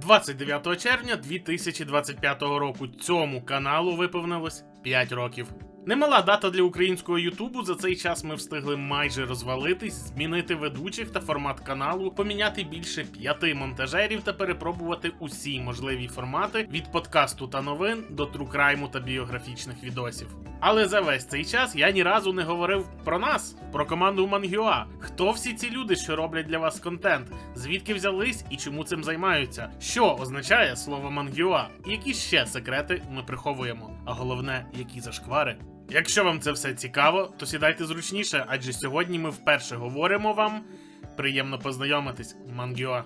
29 червня 2025 року цьому каналу виповнилось 5 років. Немала дата для українського Ютубу. За цей час ми встигли майже розвалитись, змінити ведучих та формат каналу, поміняти більше п'яти монтажерів та перепробувати усі можливі формати від подкасту та новин до трукрайму та біографічних відосів. Але за весь цей час я ні разу не говорив про нас, про команду Мангюа. Хто всі ці люди, що роблять для вас контент? Звідки взялись і чому цим займаються? Що означає слово Мангюа? Які ще секрети ми приховуємо? А головне, які зашквари? Якщо вам це все цікаво, то сідайте зручніше, адже сьогодні ми вперше говоримо вам. Приємно познайомитись, Мангюа.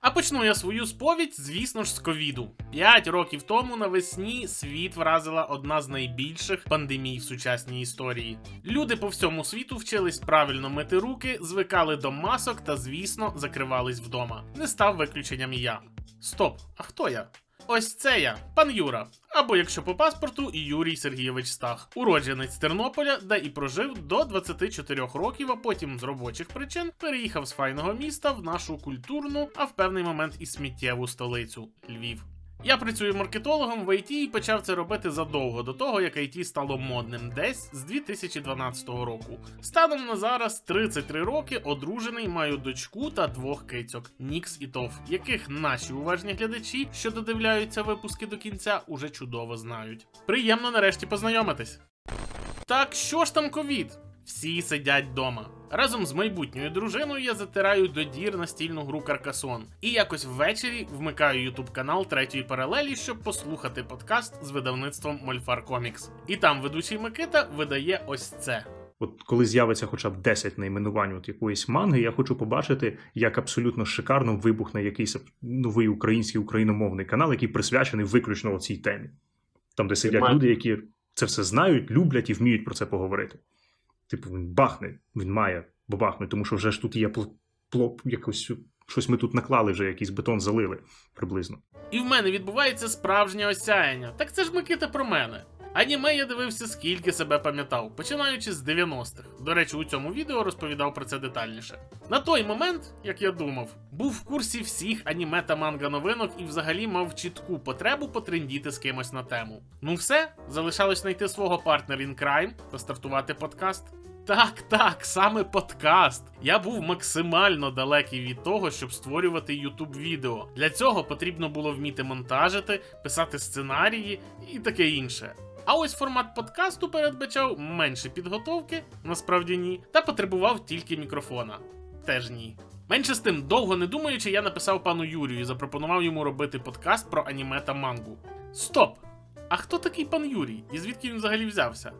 А почну я свою сповідь, звісно ж, з ковіду. П'ять років тому навесні світ вразила одна з найбільших пандемій в сучасній історії. Люди по всьому світу вчились правильно мити руки, звикали до масок та, звісно, закривались вдома. Не став виключенням і я. Стоп, а хто я? Ось це я, пан Юра. Або якщо по паспорту, Юрій Сергійович Стах, уродженець Тернополя, де і прожив до 24 років, а потім з робочих причин переїхав з файного міста в нашу культурну, а в певний момент і сміттєву столицю Львів. Я працюю маркетологом в ІТ і почав це робити задовго до того, як ІТ стало модним десь з 2012 року. Станом на зараз 33 роки, одружений, маю дочку та двох кицьок Нікс і Тов, яких наші уважні глядачі, що додивляються випуски до кінця, уже чудово знають. Приємно нарешті познайомитись. Так що ж там ковід? Всі сидять вдома. Разом з майбутньою дружиною я затираю до дір настільну гру Каркасон. І якось ввечері вмикаю ютуб канал третьої паралелі, щоб послухати подкаст з видавництвом Мольфар Комікс. І там ведучий Микита видає ось це. От коли з'явиться хоча б 10 найменувань от якоїсь манги, я хочу побачити, як абсолютно шикарно вибухне якийсь новий український україномовний канал, який присвячений виключно цій темі. Там, де сидять люди, які це все знають, люблять і вміють про це поговорити. Типу, він бахне, він має бабахнути, тому що вже ж тут є пл- плоп, якось щось ми тут наклали, вже якийсь бетон залили приблизно. І в мене відбувається справжнє осяяння. Так це ж Микита про мене. Аніме я дивився скільки себе пам'ятав, починаючи з 90-х. До речі, у цьому відео розповідав про це детальніше. На той момент, як я думав, був в курсі всіх аніме та манга новинок і взагалі мав чітку потребу потрендіти з кимось на тему. Ну все, залишалось знайти свого партнера in crime та стартувати подкаст. Так, так, саме подкаст. Я був максимально далекий від того, щоб створювати youtube відео. Для цього потрібно було вміти монтажити, писати сценарії і таке інше. А ось формат подкасту передбачав менше підготовки, насправді ні, та потребував тільки мікрофона. Теж ні. Менше з тим, довго не думаючи, я написав пану Юрію і запропонував йому робити подкаст про аніме та мангу. Стоп! А хто такий пан Юрій? І звідки він взагалі взявся?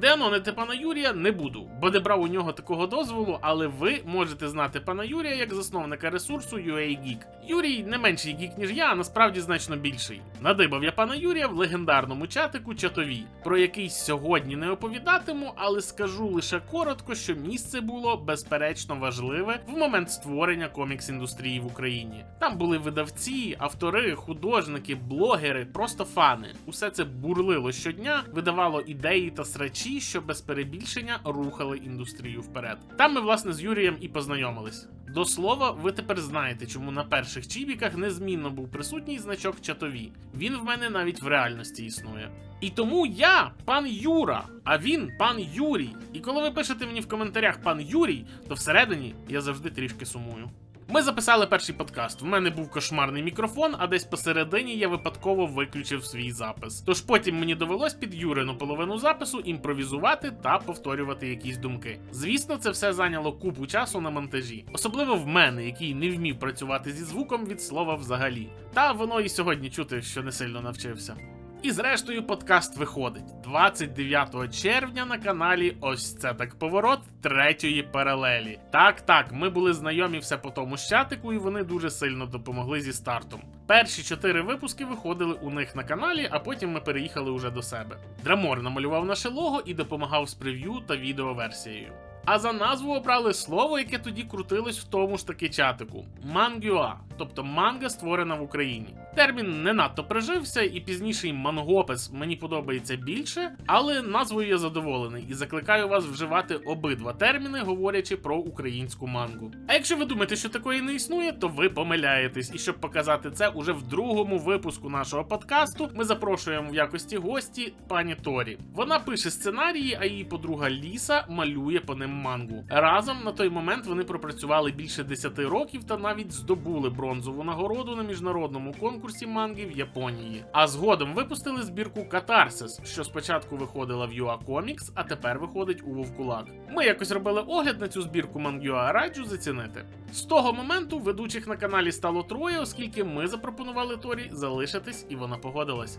Деанонити пана Юрія не буду, бо не брав у нього такого дозволу, але ви можете знати пана Юрія як засновника ресурсу UA Geek. Юрій не менший гік, ніж я, а насправді значно більший. Надибав я пана Юрія в легендарному чатику Чатові, про який сьогодні не оповідатиму, але скажу лише коротко, що місце було безперечно важливе в момент створення комікс-індустрії в Україні. Там були видавці, автори, художники, блогери, просто фани. Усе це бурлило щодня, видавало ідеї та срачі, що без перебільшення рухали індустрію вперед. Там ми, власне, з Юрієм і познайомились. До слова, ви тепер знаєте, чому на перших чібіках незмінно був присутній значок чатові. Він в мене навіть в реальності існує. І тому я пан Юра, а він пан Юрій. І коли ви пишете мені в коментарях пан Юрій, то всередині я завжди трішки сумую. Ми записали перший подкаст. В мене був кошмарний мікрофон, а десь посередині я випадково виключив свій запис. Тож потім мені довелось під Юрину половину запису імпровізувати та повторювати якісь думки. Звісно, це все зайняло купу часу на монтажі, особливо в мене, який не вмів працювати зі звуком від слова взагалі. Та воно і сьогодні чути, що не сильно навчився. І зрештою, подкаст виходить 29 червня на каналі. Ось це так поворот третьої паралелі. Так, так, ми були знайомі все по тому ж чатику, і вони дуже сильно допомогли зі стартом. Перші чотири випуски виходили у них на каналі, а потім ми переїхали уже до себе. Драмор намалював наше лого і допомагав з прев'ю та відеоверсією. А за назву обрали слово, яке тоді крутилось в тому ж таки чатику мангюа, тобто манга створена в Україні. Термін не надто прижився, і пізніший мангопис мені подобається більше, але назвою я задоволений і закликаю вас вживати обидва терміни, говорячи про українську мангу. А якщо ви думаєте, що такої не існує, то ви помиляєтесь. І щоб показати це уже в другому випуску нашого подкасту, ми запрошуємо в якості гості пані Торі. Вона пише сценарії, а її подруга Ліса малює по ним мангу. Разом на той момент вони пропрацювали більше 10 років та навіть здобули бронзову нагороду на міжнародному конкурсі манги в Японії. А згодом випустили збірку Катарсис, що спочатку виходила в UA Comics, а тепер виходить у Вовкулак. Ми якось робили огляд на цю збірку Мангюа, раджу зацінити. З того моменту ведучих на каналі стало троє, оскільки ми запропонували Торі залишитись, і вона погодилась.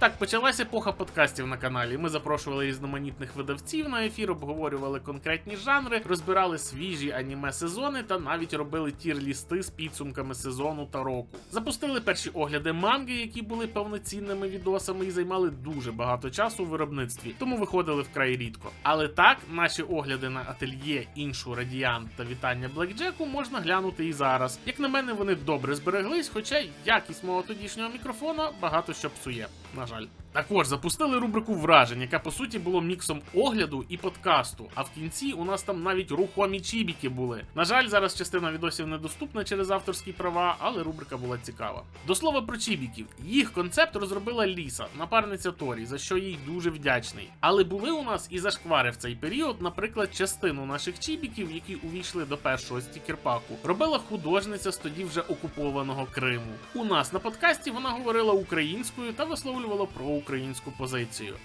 Так, почалася епоха подкастів на каналі. Ми запрошували різноманітних видавців на ефір, обговорювали конкретні жанри, розбирали свіжі аніме сезони та навіть робили тір-лісти з підсумками сезону та року. Запустили перші огляди манги, які були повноцінними відосами і займали дуже багато часу у виробництві, тому виходили вкрай рідко. Але так, наші огляди на ательє, іншу радіант та вітання Блекджеку можна глянути і зараз. Як на мене, вони добре збереглись, хоча якість мого тодішнього мікрофона багато що псує. Жаль. Також запустили рубрику вражень, яка по суті було міксом огляду і подкасту. А в кінці у нас там навіть рухомі чібіки були. На жаль, зараз частина відосів недоступна через авторські права, але рубрика була цікава. До слова про чібіків. Їх концепт розробила Ліса, напарниця Торі, за що їй дуже вдячний. Але були у нас і зашквари в цей період, наприклад, частину наших чібіків, які увійшли до першого стікерпаку, робила художниця з тоді вже окупованого Криму. У нас на подкасті вона говорила українською та висловлювала проукраїнську позицію.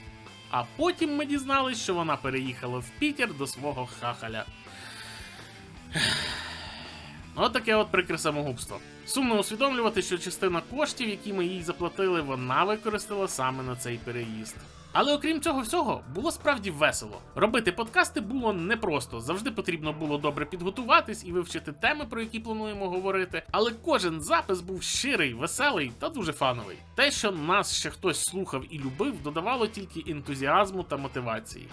А потім ми дізналися, що вона переїхала в Пітер до свого хахаля. Отаке от прикре самогубство. Сумно усвідомлювати, що частина коштів, які ми їй заплатили, вона використала саме на цей переїзд. Але окрім цього всього, було справді весело. Робити подкасти було непросто. Завжди потрібно було добре підготуватись і вивчити теми, про які плануємо говорити. Але кожен запис був щирий, веселий та дуже фановий. Те, що нас ще хтось слухав і любив, додавало тільки ентузіазму та мотивації.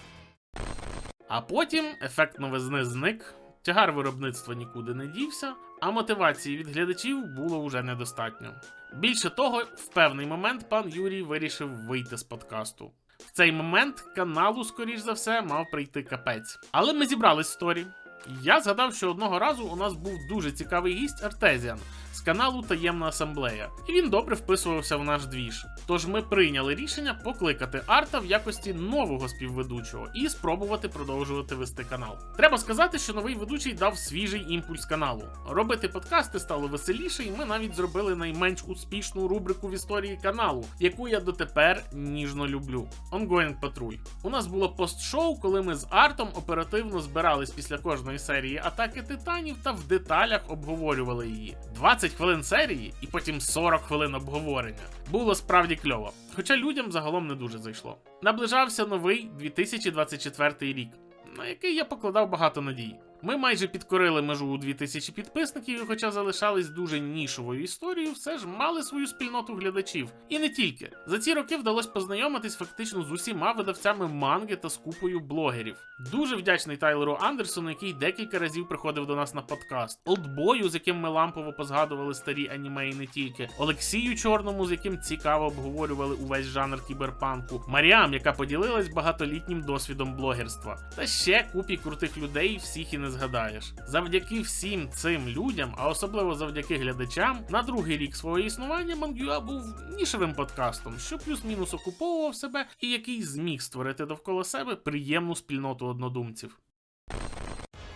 А потім ефект новизни зник, тягар виробництва нікуди не дівся, а мотивації від глядачів було вже недостатньо. Більше того, в певний момент пан Юрій вирішив вийти з подкасту. В цей момент каналу, скоріш за все, мав прийти капець. Але ми зібрались в сторі. Я згадав, що одного разу у нас був дуже цікавий гість Артезіан з каналу Таємна Асамблея, і він добре вписувався в наш двіж. Тож ми прийняли рішення покликати Арта в якості нового співведучого і спробувати продовжувати вести канал. Треба сказати, що новий ведучий дав свіжий імпульс каналу. Робити подкасти стало веселіше, і ми навіть зробили найменш успішну рубрику в історії каналу, яку я дотепер ніжно люблю. Ongoing Patrol. У нас було постшоу, коли ми з Артом оперативно збирались після кожної серії атаки титанів та в деталях обговорювали її. 20 хвилин серії і потім 40 хвилин обговорення. Було справді кльово, хоча людям загалом не дуже зайшло. Наближався новий 2024 рік, на який я покладав багато надій. Ми майже підкорили межу у 2000 підписників, і хоча залишались дуже нішовою історією, все ж мали свою спільноту глядачів. І не тільки. За ці роки вдалося познайомитись фактично з усіма видавцями манги та з купою блогерів. Дуже вдячний Тайлеру Андерсону, який декілька разів приходив до нас на подкаст, Олдбою, з яким ми лампово позгадували старі аніме і не тільки, Олексію Чорному, з яким цікаво обговорювали увесь жанр кіберпанку, Маріам, яка поділилась багатолітнім досвідом блогерства, та ще купі крутих людей, всіх і не згадаєш. Завдяки всім цим людям, а особливо завдяки глядачам, на другий рік свого існування Мангюа був нішевим подкастом, що плюс-мінус окуповував себе і який зміг створити довкола себе приємну спільноту однодумців.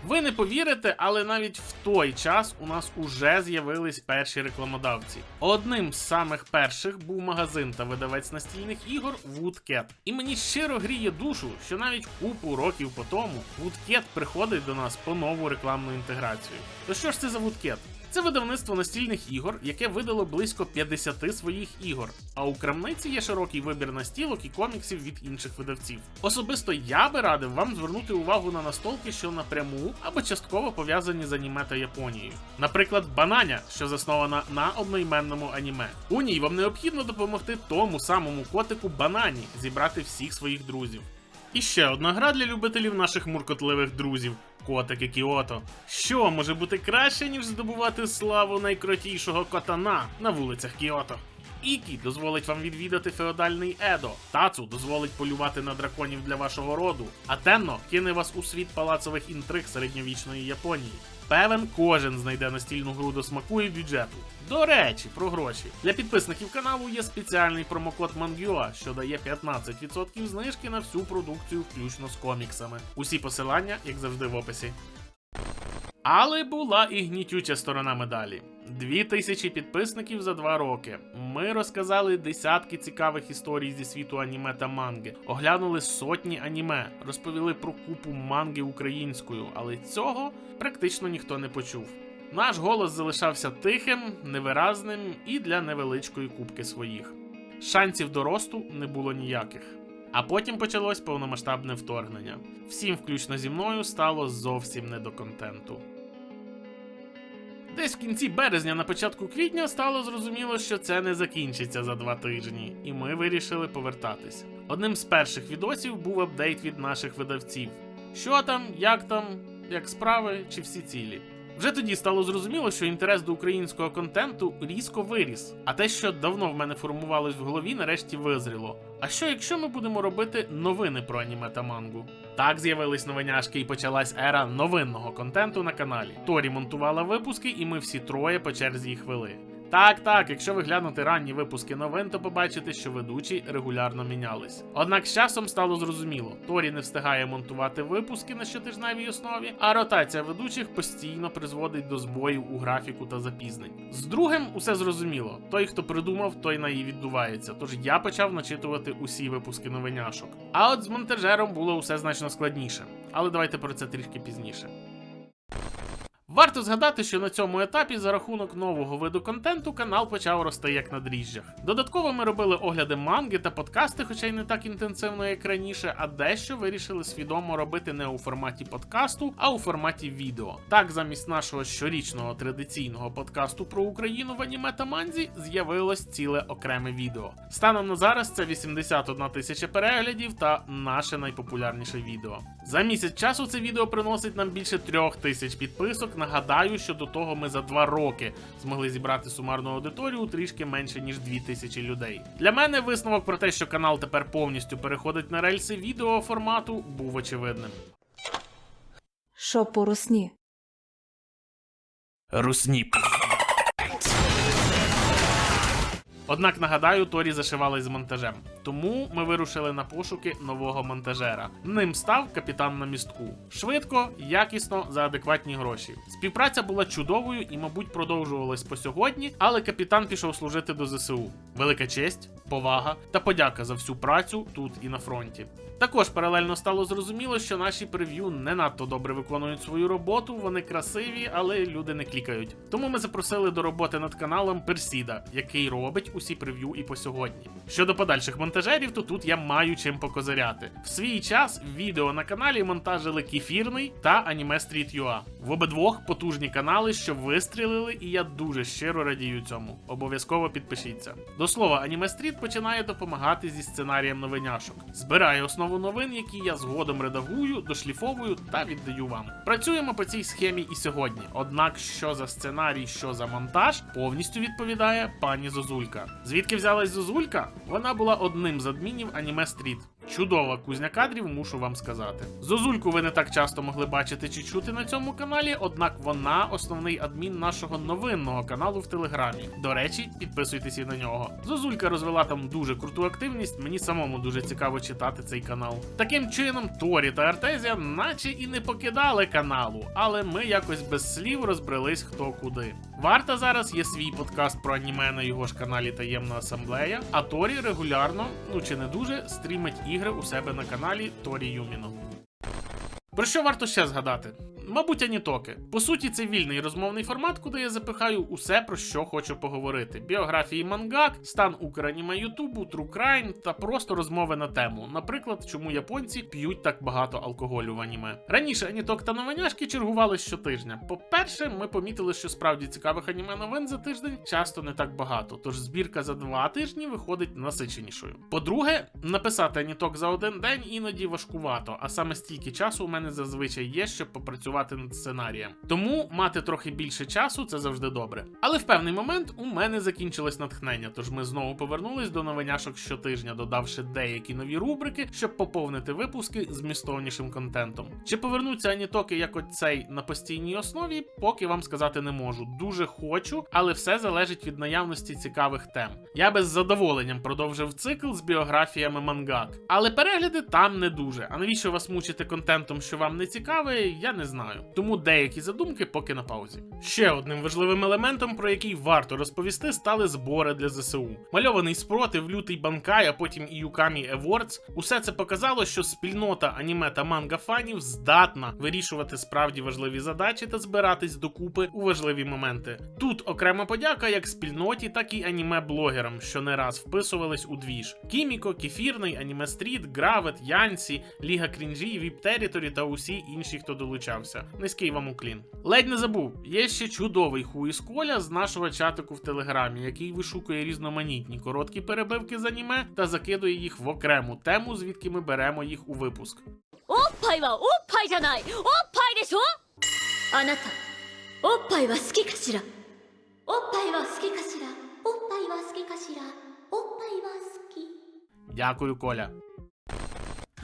Ви не повірите, але навіть в той час у нас уже з'явились перші рекламодавці. Одним з самих перших був магазин та видавець настільних ігор Woodcat. І мені щиро гріє душу, що навіть купу років по тому Woodcat приходить до нас по нову рекламну інтеграцію. То що ж це за Woodcat? Це видавництво настільних ігор, яке видало близько 50 своїх ігор. А у крамниці є широкий вибір настілок і коміксів від інших видавців. Особисто я би радив вам звернути увагу на настолки, що напряму або частково пов'язані з аніме та Японією. Наприклад, Бананя, що заснована на одноіменному аніме. У ній вам необхідно допомогти тому самому котику Банані зібрати всіх своїх друзів. І ще одна гра для любителів наших муркотливих друзів. Котики Кіото. Що може бути краще, ніж здобувати славу найкрутішого котана на вулицях Кіото? Ікі дозволить вам відвідати феодальний Едо. Тацу дозволить полювати на драконів для вашого роду. А Тенно кине вас у світ палацових інтриг середньовічної Японії. Певен, кожен знайде настільну гру до смаку і бюджету. До речі, про гроші. Для підписників каналу є спеціальний промокод Mangua, що дає 15% знижки на всю продукцію, включно з коміксами. Усі посилання, як завжди, в описі. Але була і гнітюча сторона медалі. Дві тисячі підписників за два роки. Ми розказали десятки цікавих історій зі світу аніме та манги, оглянули сотні аніме, розповіли про купу манги українською, але цього практично ніхто не почув. Наш голос залишався тихим, невиразним і для невеличкої кубки своїх. Шансів до росту не було ніяких. А потім почалось повномасштабне вторгнення. Всім, включно зі мною, стало зовсім не до контенту. Десь в кінці березня на початку квітня стало зрозуміло, що це не закінчиться за два тижні, і ми вирішили повертатись. Одним з перших відосів був апдейт від наших видавців. Що там, як там, як справи, чи всі цілі. Вже тоді стало зрозуміло, що інтерес до українського контенту різко виріс, а те, що давно в мене формувалось в голові, нарешті визріло. А що якщо ми будемо робити новини про аніме та мангу? Так з'явились новиняшки і почалась ера новинного контенту на каналі. Торі монтувала випуски, і ми всі троє по черзі їх вели. Так, так, якщо ви глянути ранні випуски новин, то побачите, що ведучі регулярно мінялись. Однак з часом стало зрозуміло, Торі не встигає монтувати випуски на щотижневій основі, а ротація ведучих постійно призводить до збоїв у графіку та запізнень. З другим усе зрозуміло. Той, хто придумав, той на її віддувається. Тож я почав начитувати усі випуски новиняшок. А от з монтажером було усе значно складніше. Але давайте про це трішки пізніше. Варто згадати, що на цьому етапі за рахунок нового виду контенту канал почав рости як на дріжджах. Додатково ми робили огляди манги та подкасти, хоча й не так інтенсивно, як раніше, а дещо вирішили свідомо робити не у форматі подкасту, а у форматі відео. Так, замість нашого щорічного традиційного подкасту про Україну в аніме та манзі з'явилось ціле окреме відео. Станом на зараз це 81 тисяча переглядів та наше найпопулярніше відео. За місяць часу це відео приносить нам більше трьох тисяч підписок. Нагадаю, що до того ми за два роки змогли зібрати сумарну аудиторію трішки менше ніж дві тисячі людей. Для мене висновок про те, що канал тепер повністю переходить на рельси відео формату, був очевидним. Що по русні? Русніп. Однак нагадаю, Торі зашивалась з монтажем. Тому ми вирушили на пошуки нового монтажера. Ним став капітан на містку. Швидко, якісно, за адекватні гроші. Співпраця була чудовою і, мабуть, продовжувалась по сьогодні, але капітан пішов служити до ЗСУ. Велика честь, повага та подяка за всю працю тут і на фронті. Також паралельно стало зрозуміло, що наші прев'ю не надто добре виконують свою роботу, вони красиві, але люди не клікають. Тому ми запросили до роботи над каналом Персіда, який робить усі прев'ю і по сьогодні. Щодо подальших монтажерів, то тут я маю чим покозиряти. В свій час відео на каналі монтажили Кефірний та Аніме Street UA. В обидвох потужні канали, що вистрілили, і я дуже щиро радію цьому. Обов'язково підпишіться. До слова, Аніме Стріт починає допомагати зі сценарієм новиняшок. Збирає основу новин, які я згодом редагую, дошліфовую та віддаю вам. Працюємо по цій схемі і сьогодні. Однак, що за сценарій, що за монтаж, повністю відповідає пані Зозулька. Звідки взялась Зозулька? Вона була одним з адмінів Аніме Стріт. Чудова кузня кадрів, мушу вам сказати. Зозульку ви не так часто могли бачити чи чути на цьому каналі, однак вона основний адмін нашого новинного каналу в Телеграмі. До речі, підписуйтесь і на нього. Зозулька розвела там дуже круту активність, мені самому дуже цікаво читати цей канал. Таким чином, Торі та Артезія наче і не покидали каналу, але ми якось без слів розбрелись хто куди. Варта зараз є свій подкаст про аніме на його ж каналі Таємна Асамблея, а Торі регулярно, ну чи не дуже, стрімить ігри у себе на каналі Торі Юміно. Про що варто ще згадати? Мабуть, анітоки. По суті, це вільний розмовний формат, куди я запихаю усе, про що хочу поговорити: біографії мангак, стан украніме Ютубу, crime та просто розмови на тему. Наприклад, чому японці п'ють так багато алкоголю в аніме. Раніше аніток та новиняшки чергували щотижня. По-перше, ми помітили, що справді цікавих аніме новин за тиждень часто не так багато, тож збірка за два тижні виходить насиченішою. По-друге, написати аніток за один день іноді важкувато, а саме стільки часу у мене зазвичай є, щоб попрацювати над сценарієм. Тому мати трохи більше часу це завжди добре. Але в певний момент у мене закінчилось натхнення, тож ми знову повернулись до новиняшок щотижня, додавши деякі нові рубрики, щоб поповнити випуски змістовнішим контентом. Чи повернуться анітоки як от цей на постійній основі, поки вам сказати не можу. Дуже хочу, але все залежить від наявності цікавих тем. Я би з задоволенням продовжив цикл з біографіями мангак, але перегляди там не дуже. А навіщо вас мучити контентом, що вам не цікавий, я не знаю. Тому деякі задумки поки на паузі. Ще одним важливим елементом, про який варто розповісти, стали збори для ЗСУ. Мальований спротив, лютий банкай, а потім і Юкамі Awards. Усе це показало, що спільнота аніме та манга фанів здатна вирішувати справді важливі задачі та збиратись докупи у важливі моменти. Тут окрема подяка як спільноті, так і аніме-блогерам, що не раз вписувались у двіж. Кіміко, Кефірний, Аніме Стріт, Гравет, Янсі, Ліга Крінжі, Віп Теріторі та усі інші, хто долучався. Низький вам уклін. Ледь не забув, є ще чудовий хуїс Коля з нашого чатику в телеграмі, який вишукує різноманітні короткі перебивки з аніме та закидує їх в окрему тему, звідки ми беремо їх у випуск. Оппай ва оппай жанай! Оппай дешо! Аната! Оппай ва скі кашіра! Оппай ва скі кашіра! Оппай ва скі кашіра! Оппай ва скі! Дякую, Коля!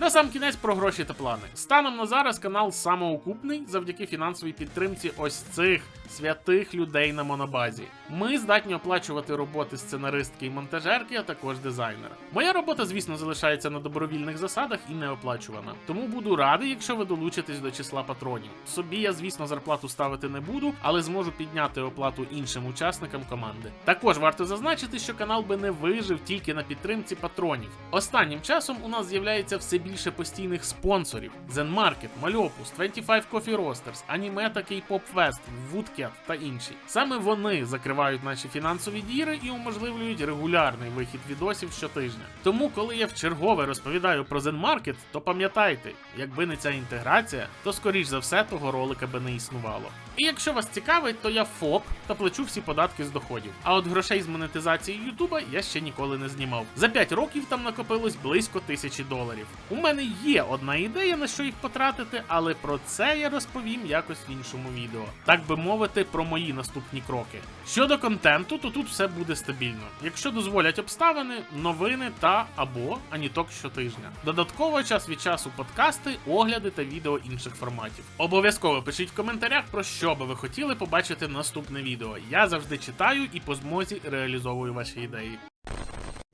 На сам кінець про гроші та плани. Станом на зараз канал самоокупний завдяки фінансовій підтримці ось цих святих людей на монобазі. Ми здатні оплачувати роботи сценаристки і монтажерки, а також дизайнера. Моя робота, звісно, залишається на добровільних засадах і не оплачувана. Тому буду радий, якщо ви долучитесь до числа патронів. Собі я, звісно, зарплату ставити не буду, але зможу підняти оплату іншим учасникам команди. Також варто зазначити, що канал би не вижив тільки на підтримці патронів. Останнім часом у нас з'являється все більше постійних спонсорів: Zen Market, Мальопус, 25 Coffee Roasters, Аніме та K-Pop Fest, Woodcat та інші. Саме вони закривають наші фінансові діри і уможливлюють регулярний вихід відосів щотижня. Тому, коли я вчергове розповідаю про Zen Market, то пам'ятайте, якби не ця інтеграція, то скоріш за все того ролика би не існувало. І якщо вас цікавить, то я ФОП та плачу всі податки з доходів. А от грошей з монетизації Ютуба я ще ніколи не знімав. За 5 років там накопилось близько тисячі доларів. У мене є одна ідея на що їх потратити, але про це я розповім якось в іншому відео. Так би мовити, про мої наступні кроки. Щодо контенту, то тут все буде стабільно. Якщо дозволять обставини, новини та або аніток щотижня. Додатково час від часу подкасти, огляди та відео інших форматів. Обов'язково пишіть в коментарях про що би ви хотіли побачити наступне відео. Я завжди читаю і по змозі реалізовую ваші ідеї.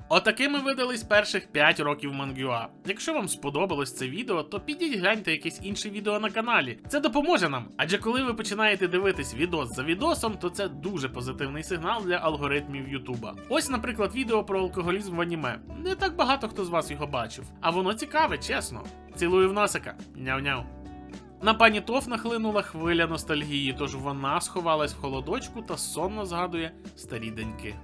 Отакими видались перших 5 років Мангюа. Якщо вам сподобалось це відео, то підіть гляньте якесь інше відео на каналі. Це допоможе нам. Адже коли ви починаєте дивитись відос за відосом, то це дуже позитивний сигнал для алгоритмів Ютуба. Ось, наприклад, відео про алкоголізм в аніме. Не так багато хто з вас його бачив. А воно цікаве, чесно. Цілую в носика. Няв-няв. На пані Тоф нахлинула хвиля ностальгії, тож вона сховалась в холодочку та сонно згадує старі деньки.